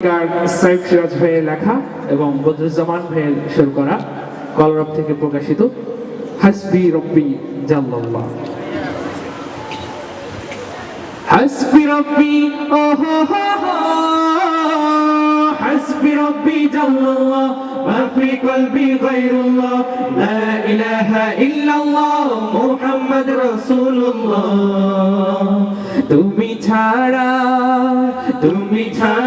গান সাইফ সিরাজ ভাইয়ের লেখা এবং বদরুজ্জামান ভাইয়ের সুর করা কলরব থেকে প্রকাশিত হাসবি রব্বি জাল্লাল্লাহ হাসবি রব্বি ও হো হো হো حسبي ربي جل الله ما في قلبي غير الله لا إله إلا الله محمد رسول الله তুমি ছাড়া তুমি ছাড়া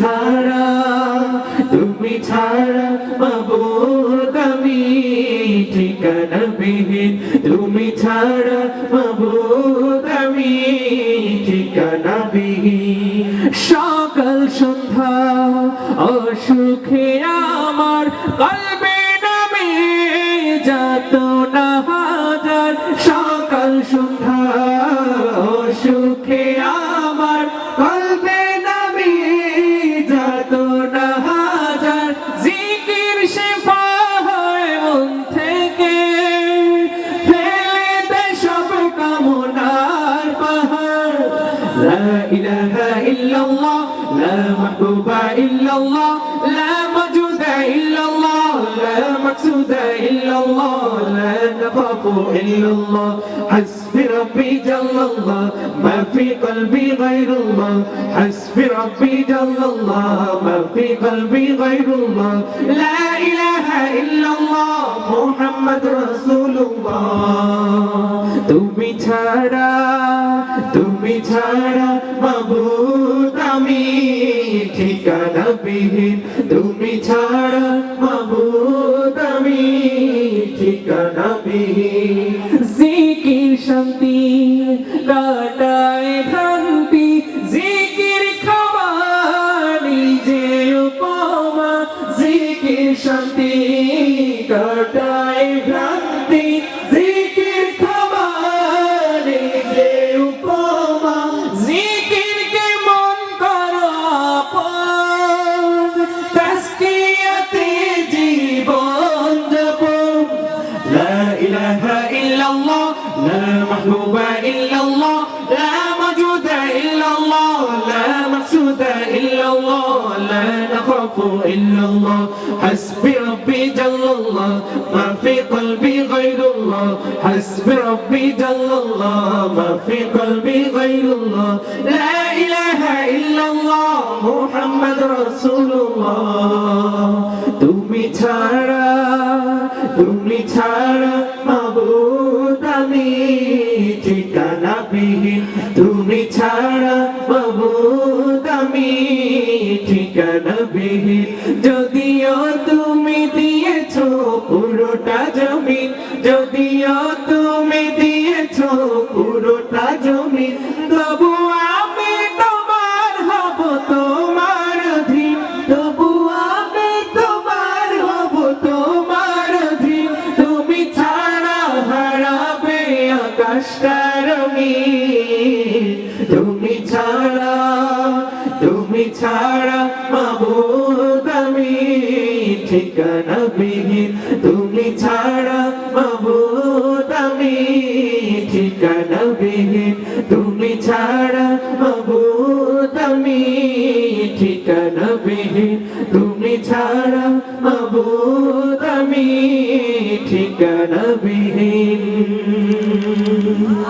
ছাড়া, তুমি ছাড়া মাবুদ আমি। ঠিকানা বিহীন, তুমি ছাড়া মাবুদ আমি। ঠিকানা বিহীন, সকাল সন্ধ্যা, অসুখে লা মাহবুবা ইল্লাল্লাহ লা মাজুদা ইল্লাল্লাহ লা মাকসুদা ইল্লাল্লাহ লা নাখাফু ইল্লাল্লাহ حسبي ربي جل الله ما في قلبي غير الله حسبي ربي جل الله ما في قلبي غير الله لا إله إلا الله محمد رسول الله তুমি ছাড়া তুমি ছাড়া মাবুদ আমি ঠিকানা বিহীন তুমি ছাড়া মাবুদ আমি ঠিকানা বিহীন। إلا الله لا محبوب إلا الله لا موجود إلا الله لا مقصود إلا الله لا نخاف إلا الله حسبي ربي جل الله ما في قلبي غير الله حسبي ربي جل الله ما في قلبي غير الله لا إله إلا الله محمد رسول الله তুমি ছাড়া তুমি ছাড়া তুমি ছাড়া মাবুদ আমি, ঠিকানা যদিও তুমি দিয়েছ পুরোটা জমি যদিও তুমি দিয়েছ পুরোটা জমিন, তবু আমি তোমার হব তোমার অধীন। তবু আমি তোমার হব তোমার অধীন। তুমি ছাড়া হারাবে আকাশটা রঙিন তুমি ছাড়া তুমি ছাড়া মাবুদ আমি, ঠিকানা বিহীন। তুমি ছাড়া মাবুদ আমি, ঠিকানা বিহীন। তুমি ছাড়া মাবুদ আমি, ঠিকানা বিহীন। তুমি ছাড়া মাবুদ আমি, ঠিকানা বিহীন।